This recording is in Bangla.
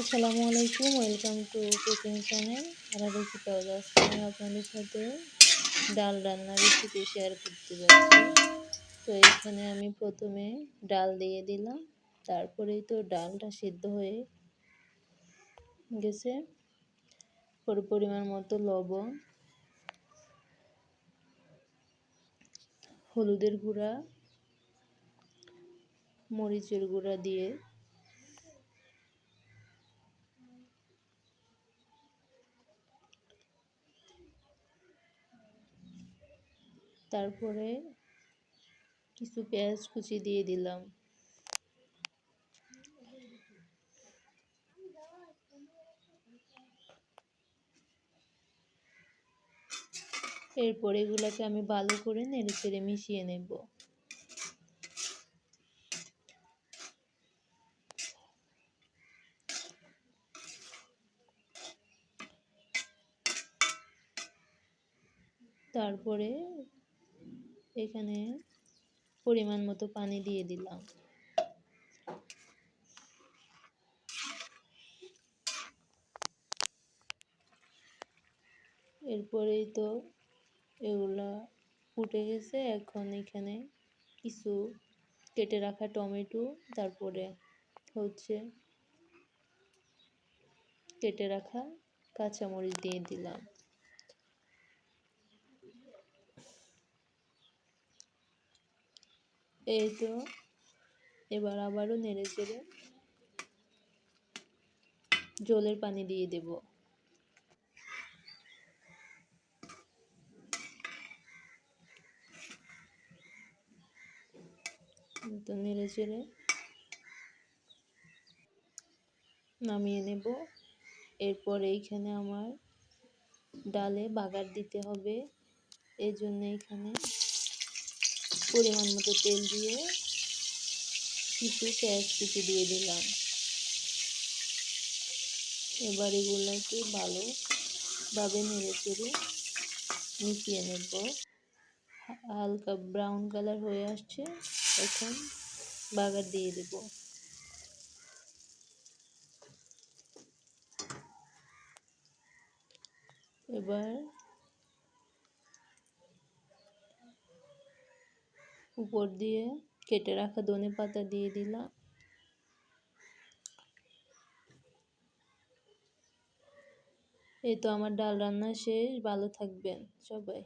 আসসালামু আলাইকুম ওয়েলকাম টু কুকিং চ্যানেল। আর রেসিপি আজকে আমি আপনাদের সাথে ডাল রান্নার রেসিপি শেয়ার করতে যাচ্ছি। তো এখানে আমি প্রথমে ডাল দিয়ে দিলাম, তারপরেই তো ডালটা সিদ্ধ হয়ে গেছে। পরিমাণ মতো লবণ, হলুদের গুঁড়া, মরিচের গুঁড়া দিয়ে তারপরে কিছু পেঁয়াজ কুচি দিয়ে দিলাম। এরপর এগুলোকে আমি ভালো করে নেড়ে চেড়ে মিশিয়ে নেব। তারপরে এখানে পরিমাণ মতো পানি দিয়ে দিলাম। এরপরেই তো এগুলা ফুটে গেছে। এখন এখানে কিছু কেটে রাখা টমেটো, তারপরে হচ্ছে কেটে রাখা কাঁচামরিচ দিয়ে দিলাম। এই তো, এবার আবারও নেড়ে চেড়ে জলের পানি দিয়ে দেব। তো নেড়ে চেড়ে নামিয়ে নেব। এরপর এইখানে আমার ডালে বাগার দিতে হবে। এই জন্য এখানে পরিমাণ মতো তেল দিয়ে কিছু পেঁয়াজ কুচি দিয়ে দিলাম। এবার এগুলোকে ভালোভাবে নেড়ে চেড়ে মিশিয়ে নেব। হালকা ব্রাউন কালার হয়ে আসছে, এখন বাগার দিয়ে দেব। এবার উপর দিয়ে কেটে রাখা ধনে পাতা দিয়ে দিলাম। এই তো আমার ডাল রান্না শেষ, ভালো থাকবেন সবাই।